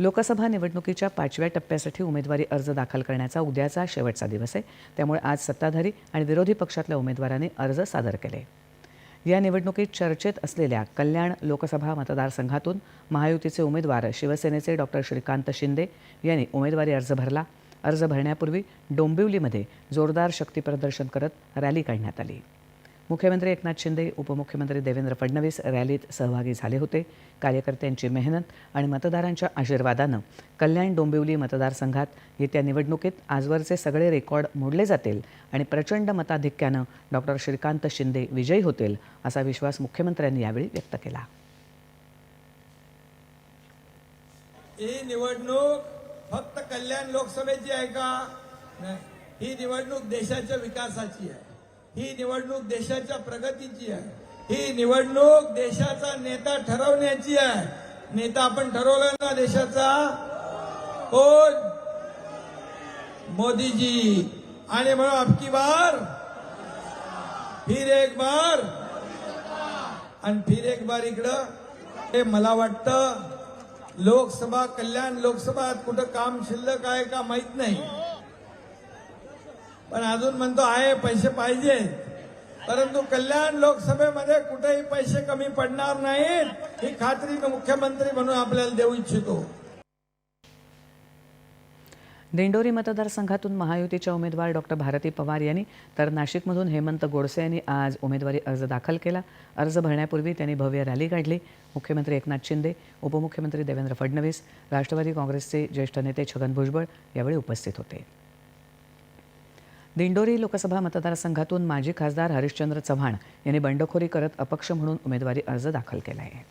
लोकसभा निवडणुकीच्या पाचव्या टप्प्यासाठी उमेदवारी अर्ज दाखल करण्याचा उद्याचा शेवटचा दिवस आहे. त्यामुळे आज सत्ताधारी आणि विरोधी पक्षातल्या उमेदवारांनी अर्ज सादर केले. या निवडणुकीत चर्चेत असलेल्या कल्याण लोकसभा मतदारसंघातून महायुतीचे उमेदवार शिवसेनेचे डॉक्टर श्रीकांत शिंदे यांनी उमेदवारी अर्ज भरला. अर्ज भरण्यापूर्वी डोंबिवलीमध्ये जोरदार शक्तीप्रदर्शन करत रॅली काढण्यात आली. मुख्यमंत्री एकनाथ शिंदे उपमुख्यमंत्री देवेंद्र फडणवीस रॅलीत सहभागी झाले होते. कार्यकर्त्यांची मेहनत आणि मतदारांच्या आशीर्वादानं कल्याण डोंबिवली मतदारसंघात येत्या निवडणुकीत आजवरचे सगळे रेकॉर्ड मोडले जातील आणि प्रचंड मताधिक्यानं डॉक्टर श्रीकांत शिंदे विजयी होतील असा विश्वास मुख्यमंत्र्यांनी यावेळी व्यक्त केला. ही निवडणूक फक्त कल्याण लोकसभेची आहे का? ही निवडणूक देशाच्या विकासाची आहे. ही निवडणूक देशाच्या प्रगतीची आहे. ही निवडणूक देशाचा नेता ठरवण्याची आहे. नेता आपण ठरवलं ना देशाचा? कोण? मोदीजी. आणि म्हणून अबकी बार? फिर एक बार. आणि फिर एक बार इकडं. हे मला वाटतं लोकसभा कल्याण लोकसभा कुठं काम शिल्लक आहे का माहीत नाही. पण अजून म्हणतो आहे पैसे पाहिजे. परंतु कल्याण लोकसभेमध्ये कुठेही पैसे कमी पडणार नाहीत ही खात्री मी मुख्यमंत्री म्हणून आपल्याला देऊ इच्छितो. दिंडोरी मतदारसंघातून महायुतीच्या उमेदवार डॉक्टर भारती पवार यांनी तर नाशिकमधून हेमंत गोडसे यांनी आज उमेदवारी अर्ज दाखल केला. अर्ज भरण्यापूर्वी त्यांनी भव्य रॅली काढली. मुख्यमंत्री एकनाथ शिंदे उपमुख्यमंत्री देवेंद्र फडणवीस राष्ट्रवादी काँग्रेसचे ज्येष्ठ नेते छगन भुजबळ यावेळी उपस्थित होते. दिंडोरी लोकसभा मतदारसंघातून माजी खासदार हरिश्चंद्र चव्हाण यांनी बंडखोरी करत अपक्ष म्हणून उमेदवारी अर्ज दाखल केला आहे